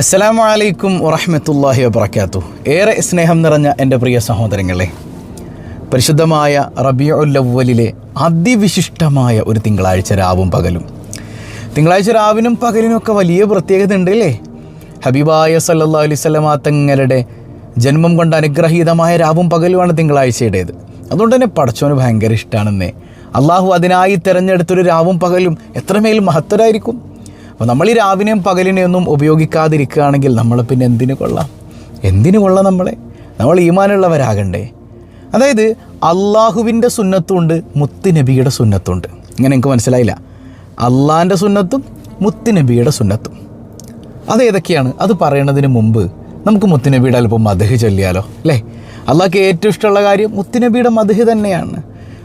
അസ്സലാമു അലൈക്കും വറഹ്മത്തുള്ളാഹി വബറകാത്തു. ഏറെ സ്നേഹം നിറഞ്ഞ എന്റെ പ്രിയ സഹോദരങ്ങളെ പരിശുദ്ധമായ റബിയുല്ലവലിലെ അതിവിശിഷ്ടമായ ഒരു തിങ്കളാഴ്ച രാവും പകലും. തിങ്കളാഴ്ച രാവിനും പകലിനൊക്കെ വലിയ പ്രത്യേകത ഉണ്ട് അല്ലേ ഹബീബായ സല്ലാ അലൈഹി വസല്ലമ തങ്ങളുടെ ജന്മം കൊണ്ട് അനുഗ്രഹീതമായ രാവും പകലുമാണ് തിങ്കളാഴ്ചയുടേത്. അതുകൊണ്ട് തന്നെ പടച്ചോന് ഭയങ്കര ഇഷ്ടമാണെന്നേ അള്ളാഹു അതിനായി തിരഞ്ഞെടുത്തൊരു രാവും പകലും എത്രമേൽ മഹത്തരായിരിക്കും? അപ്പോൾ നമ്മൾ ഈ രാവിനെയും പകലിനെയും ഒന്നും ഉപയോഗിക്കാതിരിക്കുകയാണെങ്കിൽ നമ്മൾ പിന്നെ എന്തിനു കൊള്ളാം? എന്തിനു കൊള്ളാം നമ്മളെ? നമ്മൾ ഈമാനുള്ളവരാകണ്ടേ. അതായത് അള്ളാഹുവിന്റെ സുന്നത്തുണ്ട് മുത്ത് നബിയുടെ സുന്നത്തുണ്ട്. ഇങ്ങനെ എനിക്ക് മനസ്സിലായില്ല. അള്ളാഹിന്റെ സുന്നത്തും മുത്ത് നബിയുടെ സുന്നത്തും. അത് ഏതൊക്കെയാണ്? അത് പറയുന്നതിന് മുമ്പ് നമുക്ക് മുത്തുനബിയുടെ അല്പം മധുഹ് ചൊല്ലിയാലോ അല്ലേ? അള്ളാഹ്ക്ക് ഏറ്റവും ഇഷ്ടമുള്ള കാര്യം മുത്തുനബിയുടെ മധുഹ് തന്നെയാണ്.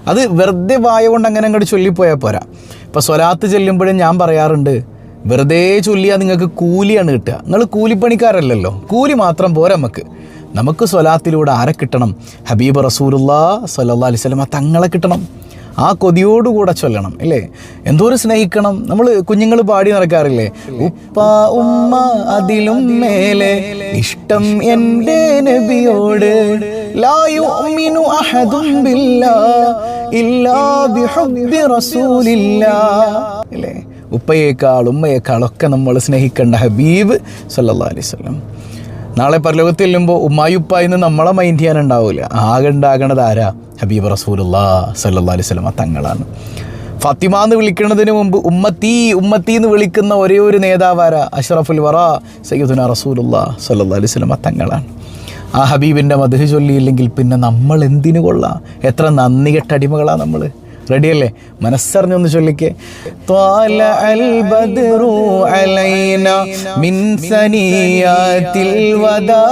അത് വെറുതെ വായ കൊണ്ട് അങ്ങനെ അങ്ങോട്ട് ചൊല്ലിപ്പോയാൽ പോരാ. ഇപ്പോൾ സ്വലാത്ത് ചെല്ലുമ്പോഴും ഞാൻ പറയാറുണ്ട് വെറുതെ ചൊല്ലിയാൽ നിങ്ങൾക്ക് കൂലിയാണ് കിട്ടുക. നിങ്ങൾ കൂലിപ്പണിക്കാരല്ലല്ലോ. കൂലി മാത്രം പോരാ നമുക്ക് നമുക്ക് സ്വലാത്തിലൂടെ ആരെ കിട്ടണം? ഹബീബ് റസൂലുല്ലാ സല്ലാ അലൈഹി സ്വലമ തങ്ങളെ കിട്ടണം. ആ കൊതിയോടുകൂടെ ചൊല്ലണം അല്ലേ എന്തോരം സ്നേഹിക്കണം. നമ്മൾ കുഞ്ഞുങ്ങൾ പാടി നടക്കാറില്ലേ? ഉപ്പ ഉമ്മ അതിലും മേലെ ഇഷ്ടം എന്റെ നബിയോട്. ബിഹുബ്ബി റസൂലില്ലാ. അല്ലേ ഉപ്പയേക്കാൾ ഉമ്മയേക്കാളൊക്കെ നമ്മൾ സ്നേഹിക്കേണ്ട ഹബീബ് സല്ലാ അലൈഹി വസല്ലം. നാളെ പരലോകത്ത് ചെല്ലുമ്പോൾ ഉമ്മായുപ്പ എന്ന് നമ്മളെ മൈൻഡ് ചെയ്യാനുണ്ടാവില്ല ആകെ ഉണ്ടാകണത് ആരാ? ഹബീബ് റസൂലുല്ലാ സല്ലാ അലൈഹി സ്വലമ തങ്ങളാണ്. ഫത്തിമ എന്ന് വിളിക്കുന്നതിന് മുമ്പ് ഉമ്മത്തി ഉമ്മത്തി എന്ന് വിളിക്കുന്ന ഒരേ ഒരു നേതാവാര അഷ്റഫുൽ വറ സയ്യിദുന റസൂലുല്ലാ സല്ലാ അലൈഹി സ്വലമ തങ്ങളാണ്. ആ ഹബീബിന്റെ മധു ചൊല്ലിയില്ലെങ്കിൽ പിന്നെ നമ്മൾ എന്തിനു കൊള്ളാം? എത്ര നന്ദി കെട്ടടിമകളാണ് നമ്മൾ റെഡിയല്ലേ? മനസ്സറിഞ്ഞൊന്ന് ചൊല്ലിക്കേ. ത്വാല മിൻ വദാ.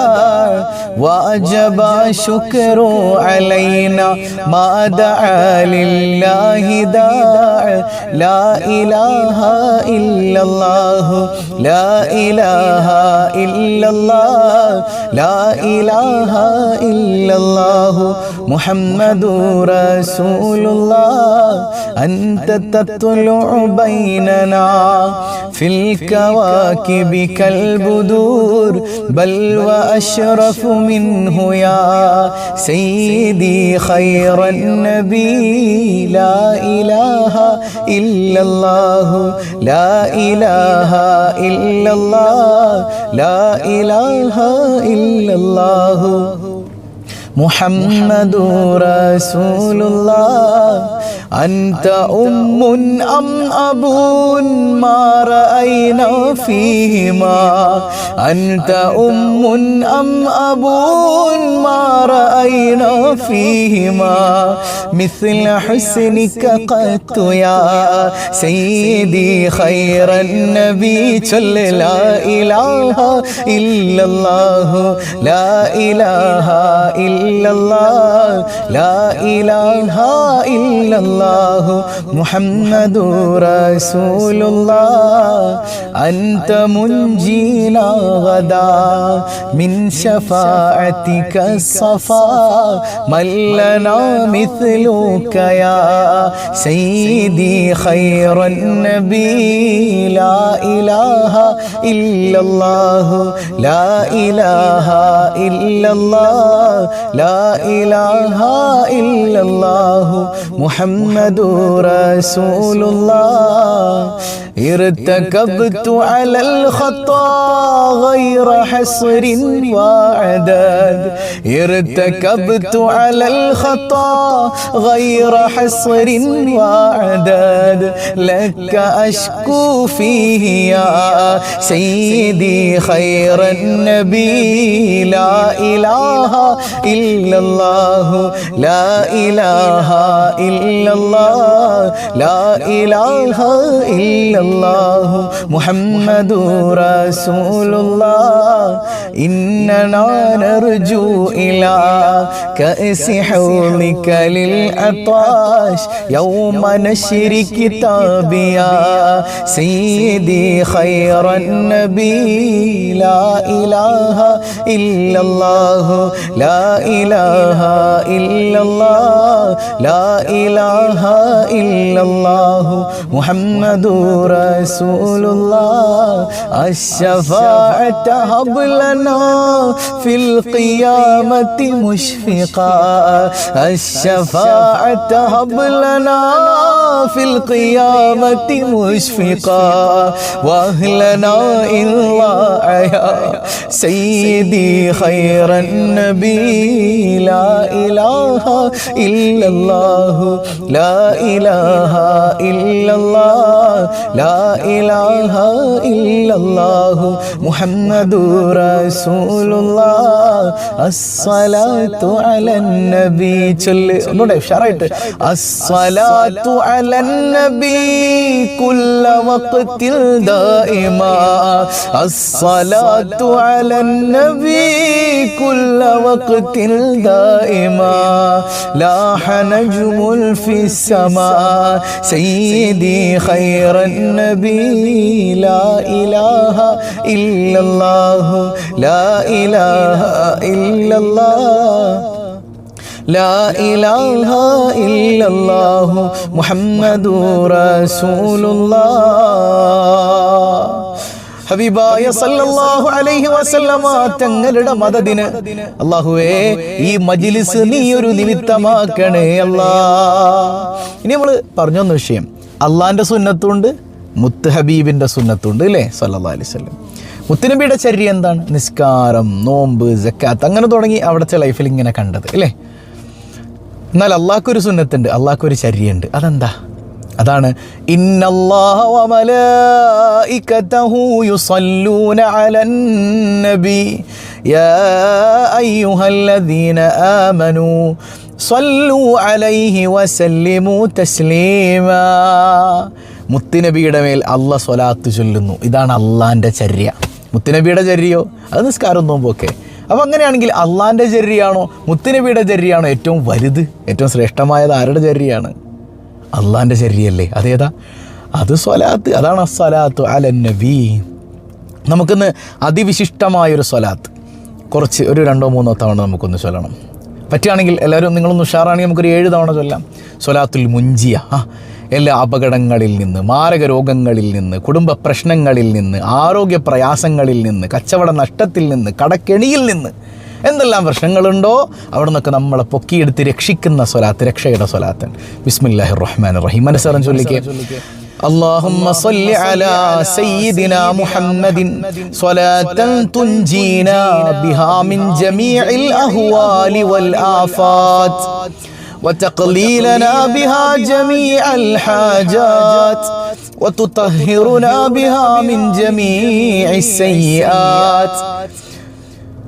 വാജബ ശുക്റു മാ ലാ ഇലാഹ ഇല്ലല്ലാഹ്. ലാ ഇലാഹ ഇല്ലല്ലാഹ് ലാ ഇലാഹ محمد رسول الله أنت تطلع بيننا في الكواكب كالبدور بل وأشرف منه يا سيدي خير النبي لا إله إلا الله لا إله إلا الله لا إله إلا الله. محمد رسول الله أنت أم أم أبو ما رأينا فيهما. أنت أم أم أبو ما رأينا فيهما. مثل حسنك قد يا سيدي خير النبي. صل لا إله إلا الله. لا إله إلا الله. لا إله إلا الله. محمد رسول الله. أنت منجينا غدا من شفاعتك الصفا. من لنا مثلك يا سيدي خير النبي. لا إله إلا الله. لا إله إلا الله. لا إله إلا الله. محمد رسول الله. ارتكبت على الخطأ غير حصر وعداد. ارتكبت على الخطأ غير حصر وعداد. لك أشكو فيه يا سيدي خير النبي. لا إله إلا الله. لا إله إلا لا إله إلا الله. محمد رسول الله إننا نرجو إلى كأس حوضك للعطاش يوم نشر كتابي يا سيدي خير النبي. لا إله إلا الله. لا إله إلا الله. لا إله إلا الله محمد رسول الله الشفاعة هب لنا في القيامة مشفقا الشفاعة هب لنا في القيامة مشفقا وأهلنا إلا يا سيدي خير النبي لا إله إلا الله لا إله إلا الله لا إله إلا الله محمد رسول الله الصلاة على النبي ചൊല്ല് ഒന്നുകൂടെ ഉഷാറായിട്ട് الصلاة النبي كل وقت دائما. الصلاة على النبي كل وقت دائما. لاح نجم في السماء. سيدي خير النبي. لا إله إلا الله. لا إله إلا الله. ലാ ഇലാഹ ഇല്ലല്ലാഹു മുഹമ്മദു റസൂലുള്ളാഹ്. ഹബീബായ സല്ലല്ലാഹു അലൈഹി വസല്ലമ തങ്ങളുടെ മദദിന് അല്ലാഹുവേ ഈ മജ്ലിസ് നീ ഒരു നിമിത്തമാക്കണേ അല്ലാ. ഇനി നമ്മൾ പറഞ്ഞൊന്ന വിഷയം. അള്ളാന്റെ സുന്നത്തുണ്ട് മുത്ത് ഹബീബിന്റെ സുന്നത്തുണ്ട് അല്ലേ? സല്ലല്ലാഹു അലൈഹി വസല്ലം. മുത്തുനബിയുടെ ചര്യ എന്താണ്? നിസ്കാരം നോമ്പ് ജക്കാത്ത് അങ്ങനെ തുടങ്ങി അവിടുത്തെ ലൈഫിൽ ഇങ്ങനെ കണ്ടത് അല്ലേ? എന്നാൽ അള്ളാഹ്ക്കൊരു സുന്നത്തുണ്ട് അള്ളാഹ്ക്കൊരു ചര്യയുണ്ട് അതെന്താ? അതാണ് മുത്തുനബിയുടെ മേൽ അല്ല സ്വലാത്ത് ചൊല്ലുന്നു. ഇതാണ് അള്ളാന്റെ ചര്യ. മുത്തുനബിയുടെ ചര്യയോ അത് നിസ്കാരം നോമ്പൊക്കെ അപ്പോൾ അങ്ങനെയാണെങ്കിൽ അള്ളാന്റെ ചെരിയാണോ മുത്തുനബിയുടെ ചെരിയാണോ ഏറ്റവും വലുത് ഏറ്റവും ശ്രേഷ്ഠമായത് ആരുടെ ചെരിയാണ് അള്ളാന്റെ ചെരിയല്ലേ അതേതാ? അത് സ്വലാത്ത് അതാണ് അസ്വലാത്തു അലൻ നബി. നമുക്കിന്ന് അതിവിശിഷ്ടമായൊരു സ്വലാത്ത്. കുറച്ച് ഒരു രണ്ടോ മൂന്നോ തവണ നമുക്കൊന്ന് ചൊല്ലണം. പറ്റുകയാണെങ്കിൽ എല്ലാവരും നിങ്ങളൊന്ന് ഉഷാറാണെങ്കിൽ നമുക്കൊരു ഏഴ് തവണ ചൊല്ലാം. സ്വലാത്തുൽ മുഞ്ചിയ ആ എല്ലാ അപകടങ്ങളിൽ നിന്ന് മാരക രോഗങ്ങളിൽ നിന്ന് കുടുംബ പ്രശ്നങ്ങളിൽ നിന്ന് ആരോഗ്യ പ്രയാസങ്ങളിൽ നിന്ന് കച്ചവട നഷ്ടത്തിൽ നിന്ന് കടക്കെണിയിൽ നിന്ന് എന്തെല്ലാം പ്രശ്നങ്ങളുണ്ടോ അവിടെ നിന്നൊക്കെ നമ്മളെ പൊക്കിയെടുത്ത് രക്ഷിക്കുന്ന സ്വലാത്ത് രക്ഷയുടെ സ്വലാത്തൻ ബിസ്മില്ലാഹി റഹ്മാൻ റഹീം മനസ്സറൻ ചൊല്ലിക്കേ اللهم صل على سيدنا محمد صلاة تنجينا بها من جميع الأهوال والآفات وتقليلنا بها جميع الحاجات وتطهرنا بها من جميع السيئات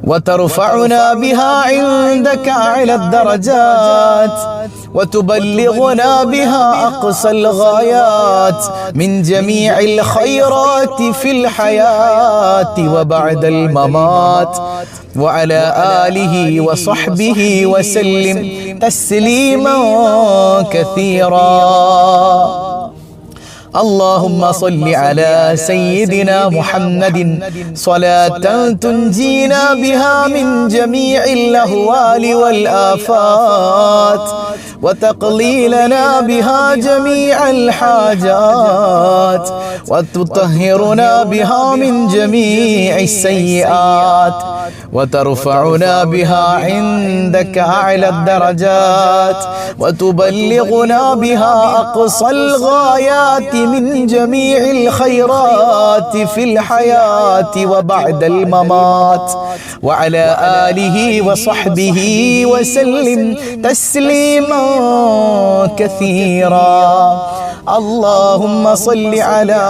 وترفعنا بها عندك أعلى الدرجات وتبلغنا بها أقصى الغايات من جميع الخيرات في الحياة وبعد الممات. وعلى آله وصحبه وسلم تسليما كثيرا. اللهم صل على سيدنا محمد صلاة تنجينا بها من جميع الأهوال والآفات. وتقليلنا بها جميع الحاجات. وتطهرنا بها من جميع السيئات. وترفعنا بها عندك أعلى الدرجات وتبلغنا بها أقصى الغايات من جميع الخيرات في الحياة وبعد الممات وعلى آله وصحبه وسلم تسليما كثيرا. اللهم صل على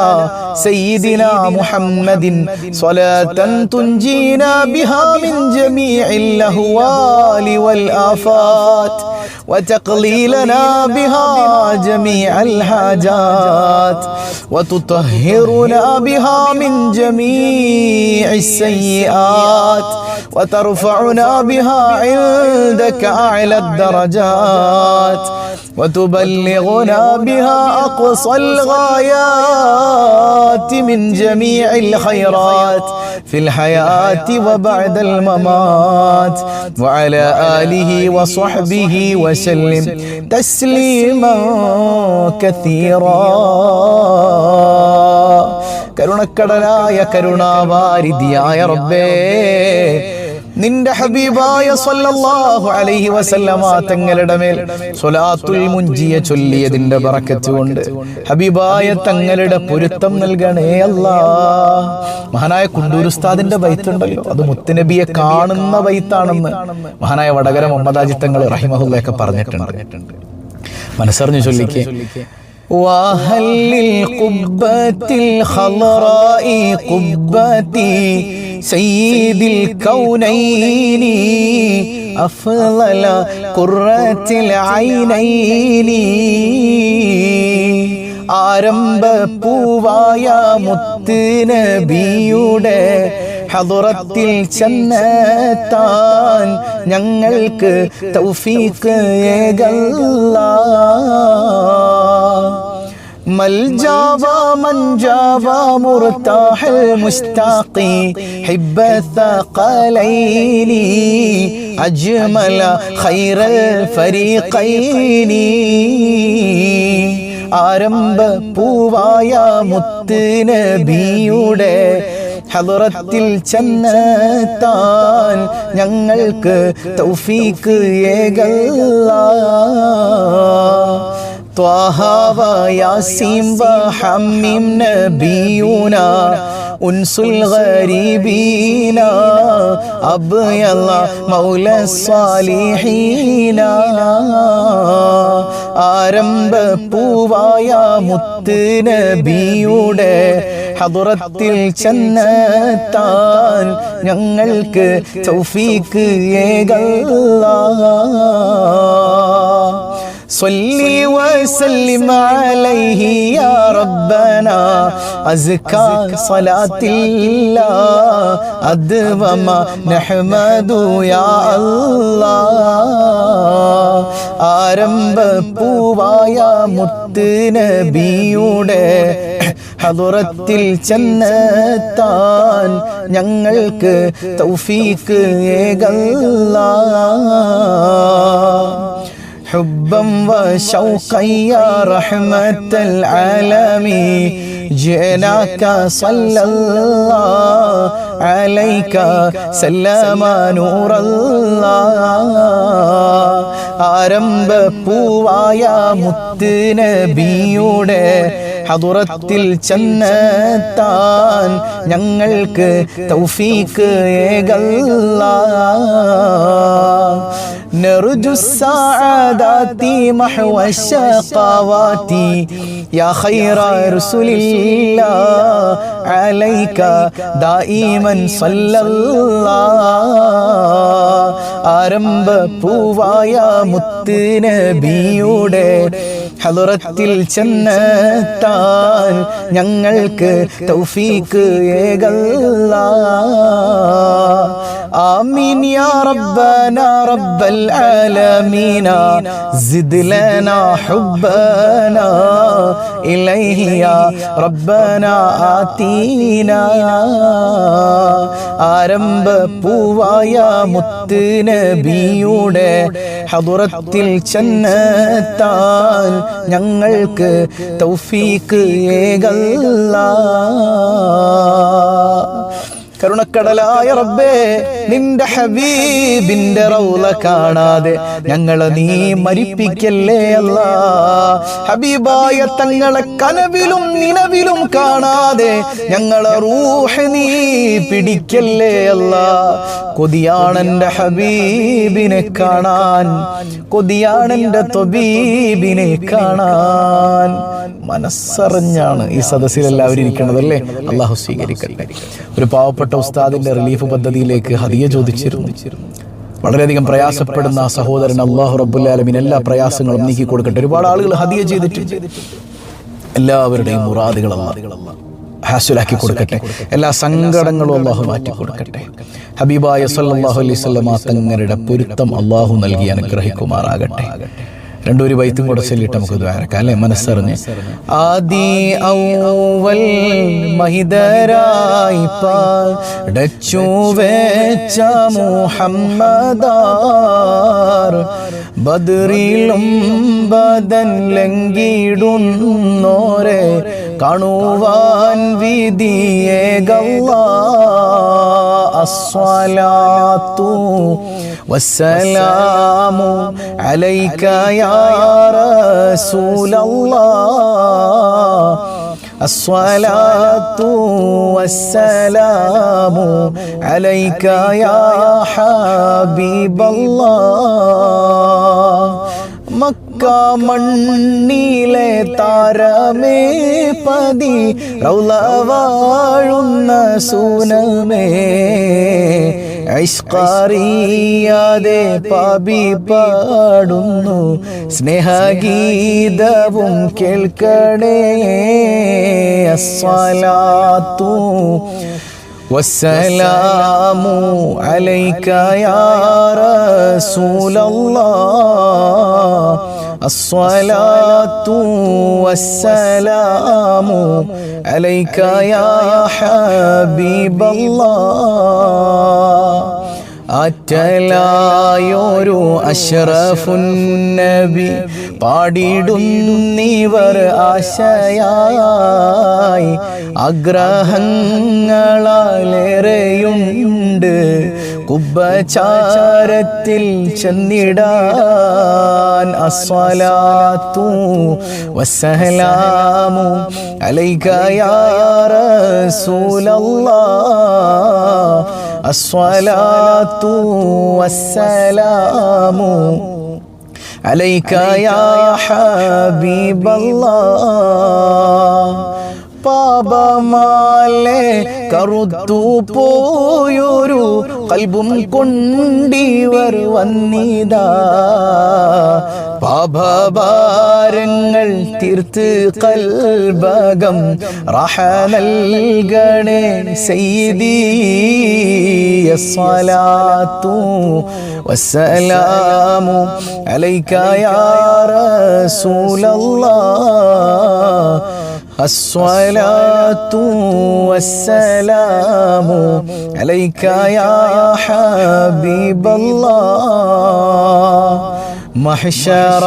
سيدنا محمد صلاة تنجينا بها من جميع الأهوال والآفات. وتقضي لنا بها جميع الحاجات وتطهرنا بها من جميع السيئات وترفعنا بها عندك أعلى الدرجات وتبلغنا بها أقصى الغايات من جميع الخيرات في الحياة وبعد الممات وعلى آله وصحبه وسلم. تسليما كثيرا കരുണക്കടലായ കരുണാവാരിധിയായ റബ്ബേ നിന്റെ ഹബീബായ സല്ലല്ലാഹു അലൈഹി വസല്ലമ തങ്ങളുടെ മേൽ സ്വലാത്തുൽ മുഞ്ചിയ ചൊല്ലിയതിന്റെ ബറക്കത്ത് കൊണ്ട് ഹബീബായ തങ്ങളുടെ പൊരുത്തം നൽകണേ അല്ലാ. മഹാനായ കുണ്ടൂർ ഉസ്താദിന്റെ ബൈത്തുണ്ടല്ലോ. അത് മുത്തുനബിയെ കാണുന്ന ബൈത്താണെന്ന് മഹാനായ വടകര മുഹമ്മദാജി തങ്ങൾ റഹിമഹുല്ലയൊക്കെ പറഞ്ഞിട്ടുണ്ട്. മനസ്സറിഞ്ഞു ചൊല്ലിക്കേ. وهل للقبة الخضراء قبتي سيد الكونين أفضل قرة العينين ആരംഭ പൂവായ മുത്ത് നബിയുടെ ഹദുറത്തിൽ ചെന്നെത്താൻ ഞങ്ങൾക്ക് തൗഫീക്ക് ഏകല്ല ملجاوى من جاوى مرتاح المشتاق حب الثقلين أجمل خير الفريقين ആരംഭ പൂവായ മുത്ത് നബിയുടെ ഹലറത്തിൽ ചെന്നെത്താൻ ഞങ്ങൾക്ക് തൗഫീക്ക് ഏകല്ല طه وياسين وحميم نبينا أنس الغريبين أبيض مولى الصالحين ആരംഭ പൂവായ മുത്ത് നബിയുടെ ഹദുറത്തിൽ ചെന്നെത്താൻ ഞങ്ങൾക്ക് തൗഫീക്ക് ഏകല്ല صلي وسلم عليه يا ربنا أزكى صلاة الله أدوم نحمد يا الله ആരംഭ പൂവായ മുത്ത് നബിയുടെ ഹദുറത്തിൽ ചെന്നെത്താൻ ഞങ്ങൾക്ക് തൗഫീക്ക് ഏകല്ല حبا وشوقا يا رحمة العالمين جئناك صلى الله عليك سلام نور الله ആരംഭ പൂവായ മുത്ത് നബിയുടെ ഹദുറത്തിൽ ചെന്നെത്താൻ ഞങ്ങൾക്ക് തൗഫീക്ക് ഏകല്ല نرجو السعادات محو الشقوات يا خير رسول الله عليك دائما صلى الله ആരംഭ പൂവായ മുത്ത് നബിയുടെ ഹലുറത്തിൽ ചെന്നെത്താൻ ഞങ്ങൾക്ക് തൗഫീക്ക് ഏകല്ല آمين يا ربنا رب العالمين زد لنا حبنا إليه يا ربنا آتينا ആരംഭ പൂവായ മുത്ത് നബിയുടെ ഹദുറത്തിൽ ചെന്നെത്താൻ ഞങ്ങൾക്ക് തൗഫീക്ക് ഏകല്ല കരുണക്കടലായ റബ്ബേ നിന്റെ ഹബീബിന്റെ റൗല കാണാതെ ഞങ്ങളെ നീ മരിപ്പിക്കല്ലേ അല്ല? ഹബീബായ തങ്ങളെ കനവിലും നിലവിലും കാണാതെ ഞങ്ങളെ റൂഹ് നീ പിടിക്കല്ലേ അല്ല? കൊതിയാണെന്റെ ഹബീബിനെ കാണാൻ കൊതിയാണെന്റെ തൊബീബിനെ കാണാൻ. മനസ്സറിഞ്ഞാണ് ഈ സദസ്സിൽ എല്ലാവരും ഇരിക്കുന്നത് അല്ലേ അള്ളാഹു സ്വീകരിക്കട്ടെ. ഒരു പാവപ്പെട്ട ഉസ്താദിന്റെ റിലീഫ് പദ്ധതിയിലേക്ക് ഹദിയ ചോദിച്ചിരുന്നു. വളരെയധികം പ്രയാസപ്പെടുന്ന ആ സഹോദരൻ അള്ളാഹു റബ്ബുല്ലാലമിൻ എല്ലാ പ്രയാസങ്ങളും നീക്കി കൊടുക്കട്ടെ. ഒരുപാട് ആളുകൾ ഹദിയ ചെയ്തിട്ട് എല്ലാവരുടെയും മുറാദുകൾ അല്ലാഹ് ഹാസുലാക്കി കൊടുക്കട്ടെ. എല്ലാ സങ്കടങ്ങളും അള്ളാഹു മാറ്റി കൊടുക്കട്ടെ. ഹബീബായ സല്ലല്ലാഹു അലൈഹി വസല്ലമ തങ്ങളുടെ പൊരുത്തം അള്ളാഹു നൽകി അനുഗ്രഹിക്കുമാറാകട്ടെ. രണ്ടൊരു വൈത്തും കൂടെ ചൊല്ലിട്ട് നമുക്ക് ദ്വാരക്കാം അല്ലെ? മനസ്സറിഞ്ഞ്. ആദി ഔവൽ മഹിതരായി പാടച്ചു മുഹമ്മദാർ. ബദറിലും ബദൻ ലംഘിടുന്നോരെ കാണുവാൻ വിധിയേ ഗല്ലാ അസ്വലാത്തു والسلام عليك يا رسول الله الصلاة والسلام عليك يا حبيب الله മക്ക മണ്ണിലെ താരമേ പതി റൗല വാഴുന്ന സൂനമേ ഐഷ്കറിയാതെ പാപി പാടുന്നു സ്നേഹഗീതവും കേൾക്കണേ അസ്വലാത്തു والسلام عليك يا رسول الله الصلاة والسلام عليك يا حبيب الله ആറ്റലായൊരു അഷ്റഫുന്നബി പാടിടുന്നിവർ ആശയായി ആഗ്രഹങ്ങളാലേറെയുണ്ട് കുബചാരത്തിൽ ചെന്നിടാൻ അസ്വലാത്തു വസ്സലാമു അലൈക യാ റസൂലല്ലാഹ് الصلاة والسلام عليك يا حبيب الله പാപമാലെ കറുത്തു പോയൊരു കൽബും കൊണ്ടിവർ വന്നിതാ. പാപഭാരങ്ങൾ തീർത്ത് കൽബകം റഹ നൽകണേ സയ്യിദീ. സ്വലാത്തു വസ്സലാമു അലൈക യാ റസൂലല്ലാഹ് الصلاة والسلام عليك يا حبيب الله മഹിഷറ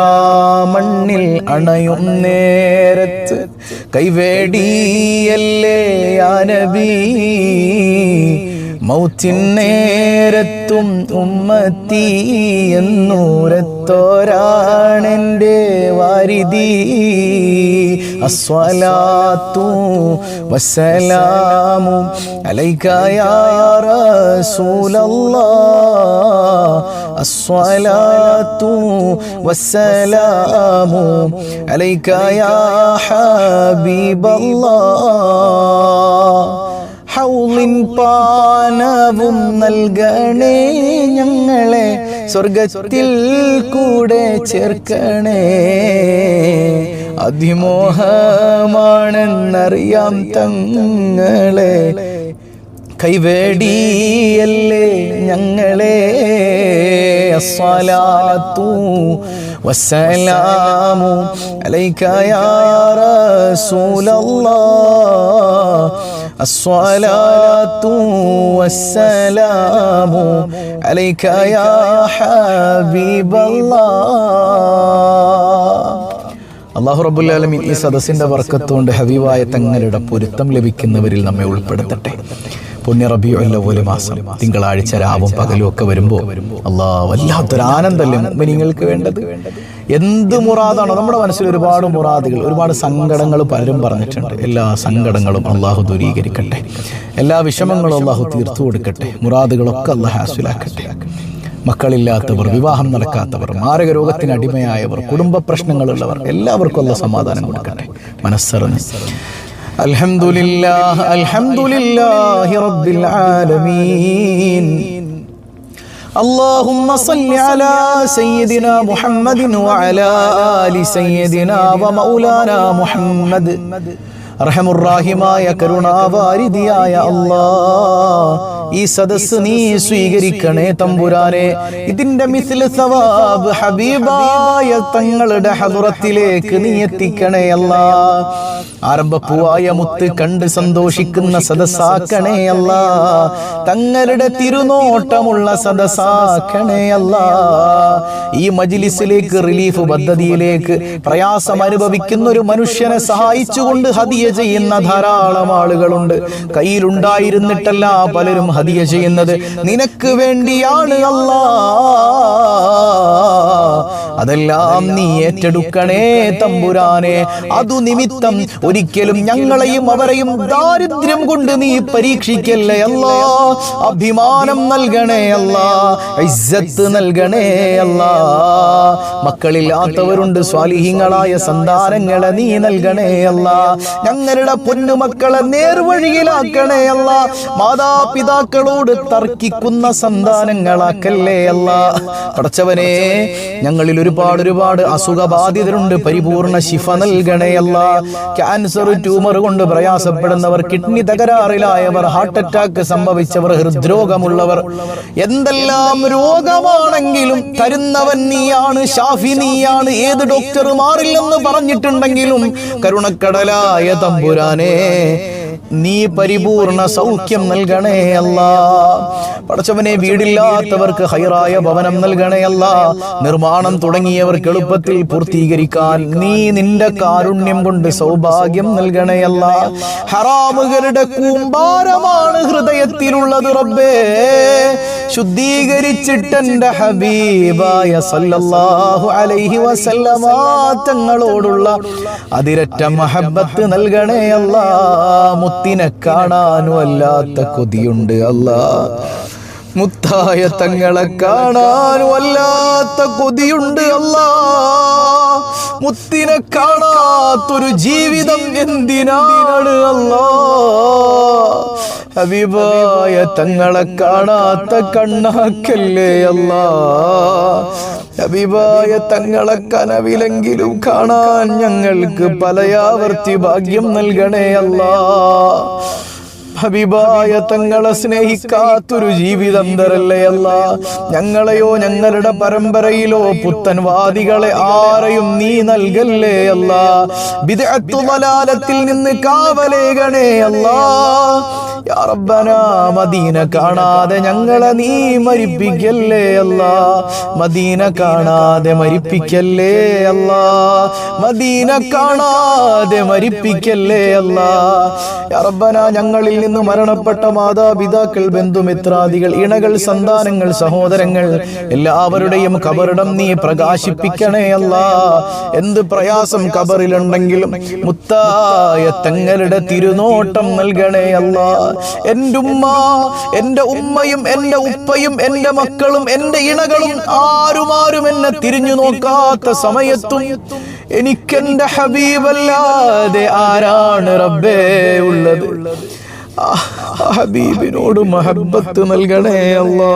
മണ്ണിൽ അണയും നേരത്ത് കൈവേടിയല്ലേ യാനബി മൗത്തിൻ നേരത്തും ഉമ്മത്തി എന്നൂരത്തോരാണെൻ്റെ വാരിതി വസ്സലാമു അലൈക യാ റസൂലല്ലാഹ്. ഹൗലിൻ പാനവും നൽകണേ ഞങ്ങളെ സ്വർഗത്തിൽ കൂടെ ചേർക്കണേ. അതിമോഹമാണെന്നറിയാം തങ്ങളെ കൈവേടിയല്ലേ ഞങ്ങളെ അസ്സലാത്തു വസ്സലാമു അലൈക യാ റസൂലല്ലാഹ് الصلاة والسلام عليك يا حبيب الله അള്ളാഹു റബുല്ലാലമീൻ ഈ സദസ്സിന്റെ വർക്കത്തുകൊണ്ട് ഹബീബായ തങ്ങളുടെ പൊരുത്തം ലഭിക്കുന്നവരിൽ നമ്മെ ഉൾപ്പെടുത്തട്ടെ. പുണ്യ റബിയുല്ല മാസം. തിങ്കളാഴ്ച രാവും പകലും ഒക്കെ വരുമ്പോൾ അള്ളാഹ് വല്ലാത്തൊരു ആനന്ദമല്ലേ മുഅ്മിനീങ്ങൾക്ക് വേണ്ടത്? എന്ത് മുറാദാണോ? നമ്മുടെ മനസ്സിൽ ഒരുപാട് മുറാദുകൾ ഒരുപാട് സങ്കടങ്ങൾ പലരും പറഞ്ഞിട്ടുണ്ട്. എല്ലാ സങ്കടങ്ങളും അള്ളാഹു ദൂരീകരിക്കട്ടെ. എല്ലാ വിഷമങ്ങളും അള്ളാഹു തീർത്തു കൊടുക്കട്ടെ. മുറാദുകളൊക്കെ അള്ളാഹ് ഹാസുലാക്കട്ടെ. മക്കളില്ലാത്തവർ വിവാഹം നടക്കാത്തവർ മാരക രോഗത്തിന് അടിമയായവർ കുടുംബ പ്രശ്നങ്ങളുള്ളവർ എല്ലാവർക്കും ഉള്ള സമാധാനം കൊടുക്കട്ടെ മനസ്സറിഞ്ഞ് അൽഹംദുലില്ലാഹ് അൽഹംദുലില്ലാഹി റബ്ബിൽ ആലമീൻ اللهم صل على سيدنا محمد وعلى آل سيدنا ومولانا محمد റഹമുറാഹിമായ കരുണാവാരിതിയായ അല്ലാ ഈ സദസ് നീ സ്വീകരിക്കണേ തമ്പുരാനെ. ഇതിന്റെ മിസിൽ സവാബ് ഹബീബായ തങ്ങളുടെ ഹദുറത്തിലേക്ക് നീ എത്തിക്കണേ അല്ല. ആരംഭപ്പൂവായ മുത്ത് കണ്ട് സന്തോഷിക്കുന്ന സദസ്സാക്കണേ അല്ല. തങ്ങളുടെ തിരുനോട്ടമുള്ള സദസ്സാക്കണേ അല്ല. ഈ മജിലിസിലേക്ക് റിലീഫ് പദ്ധതിയിലേക്ക് പ്രയാസം അനുഭവിക്കുന്ന ഒരു മനുഷ്യനെ സഹായിച്ചുകൊണ്ട് ഹതിയ ചെയ്യുന്ന ധാരാളം ആളുകളുണ്ട്. കയ്യിലുണ്ടായിരുന്നിട്ടല്ല പലരും ഹദിയ ചെയ്യുന്നത് നിനക്ക് വേണ്ടിയാണ് അല്ലാ. അതെല്ലാം നീ ഏറ്റെടുക്കണേ തമ്പുരാനെ. അതു നിമിത്തം ഒരിക്കലും ഞങ്ങളെയും അവരെയും ദാരിദ്ര്യം കൊണ്ട് നീ പരീക്ഷിക്കല്ലേ അല്ല? അഭിമാനം നൽകണേ അല്ല? ഇസ്സത്ത് നൽകണേ അല്ല? മക്കളില്ലാത്തവരുണ്ട് സ്വാലിഹിങ്ങളായ സന്താനങ്ങളെ നീ നൽകണേ അല്ല? ഞങ്ങളുടെ പൊന്നുമക്കളെ നേർവഴിയിലാക്കണേ അല്ല? മാതാപിതാക്കളോട് തർക്കിക്കുന്ന സന്താനങ്ങളാക്കല്ലേ അല്ല? പടച്ചവനെ ഞങ്ങളിൽ ഒരുപാട് ഒരുപാട് അസുഖബാധിതരുണ്ട്. പരിപൂർണ ശിഫ നൽകണേ ക്യാൻസർ ട്യൂമർ കൊണ്ട് പ്രയാസപ്പെടുന്നവർ കിഡ്നി തകരാറിലായവർ ഹാർട്ട് അറ്റാക്ക് സംഭവിച്ചവർ ഹൃദ്രോഗമുള്ളവർ. എന്തെല്ലാം രോഗമാണെങ്കിലും തരുന്നവൻ നീയാണ് ഷാഫി നീയാണ് ഏത് ഡോക്ടർ മാറില്ലെന്ന് പറഞ്ഞിട്ടുണ്ടെങ്കിലും കരുണക്കടലായ തമ്പുരാനെ നീ പരിപൂർണ സൗഖ്യം നൽകണേ അല്ല. പടച്ചവനെ വീടില്ലാത്തവർക്ക് ഹൈറായ ഭവനം നൽകണേ അല്ല. നിർമ്മാണം തുടങ്ങിയവർക്ക് എളുപ്പത്തിൽ പൂർത്തീകരിക്കാൻ നീ നിന്റെ കാരുണ്യം കൊണ്ട് സൗഭാഗ്യം നൽകണേ അല്ല. ഹറാമുകളുടെ കൂമ്പാരമാണ് ഹൃദയത്തിലുള്ളത് റബ്ബേ. ശുദ്ധീകരിച്ചിട്ടെന്റെ ഹബീബായ സല്ലല്ലാഹു അലൈഹി വസല്ലമ. തങ്ങളോടുള്ള അതിരറ്റ മഹബത്ത് നൽകണേ അല്ലാ. മുത്തിനെ കാണാനും അല്ലാത്ത കൊതിയുണ്ട് അല്ല. മുത്തായ തങ്ങളെ കാണാനും അല്ലാത്ത കൊതിയുണ്ട് അല്ലാ. മുത്തിനെ കാണാത്തൊരു ജീവിതം എന്തിനാണ് അല്ലാ. ഹബീബായ തങ്ങളെ കാണാത്ത കണ്ണാക്കല്ലേ അല്ലാ. ഹബീബായ തങ്ങളെ കനവിലെങ്കിലും കാണാൻ ഞങ്ങൾക്ക് പലയാവർത്തി ഭാഗ്യം നൽകണേ അല്ലാ. ഹബീബായ തങ്ങളെ സ്നേഹിക്കാത്തൊരു ജീവിതം തരല്ലേ അല്ല. ഞങ്ങളെയോ ഞങ്ങളുടെ പരമ്പരയിലോ പുത്തൻവാദികളെ ആരെയും നീ നൽകല്ലേ അല്ല. വിദഗ്ധ നിന്ന് കാവലേകണേ അല്ലാ. മദീന കാണാതെ ഞങ്ങളെ നീ മരിപ്പിക്കല്ലേ അല്ല? മദീന കാണാതെ മരിപ്പിക്കല്ലേ അല്ല? മദീന കാണാതെ മരിപ്പിക്കല്ലേ അല്ല? അറബന ഞങ്ങളിൽ നിന്ന് മരണപ്പെട്ട മാതാപിതാക്കൾ ബന്ധുമിത്രാദികൾ ഇണകൾ സന്താനങ്ങൾ സഹോദരങ്ങൾ എല്ലാവരുടെയും കബറിടം നീ പ്രകാശിപ്പിക്കണേ അല്ല. എന്ത് പ്രയാസം കബറിലുണ്ടെങ്കിലും മുത്തായ തങ്ങളുടെ തിരുനോട്ടം നൽകണേ അല്ല. എന്റെ ഉമ്മ എന്റെ ഉമ്മയും എന്റെ ഉപ്പയും എന്റെ മക്കളും എന്റെ ഇണകളും ആരുമാരും എന്നെ തിരിഞ്ഞു നോക്കാത്ത സമയത്തും എനിക്കെന്റെ ഹബീബല്ലാതെ ആരാണ് റബ്ബേ ഉള്ളത്? ഹബീബിനോട് മഹബത്ത് നൽകണേ അല്ലാ.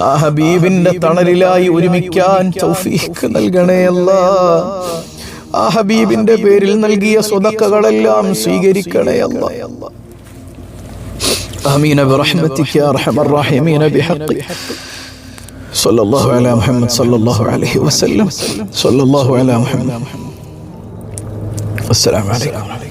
ആ ഹബീബിന്റെ തണലിലായി ഒരുമിക്കാൻ തൗഫീഖ് നൽകണേ അല്ലാ. ആ ഹബീബിന്റെ പേരിൽ നൽകിയ സ്വതക്കകളെല്ലാം സ്വീകരിക്കണേ അല്ലാ آمين برحمتك يا أرحم الراحمين بحق صلى الله على محمد صلى الله عليه وسلم صلى الله على محمد السلام عليكم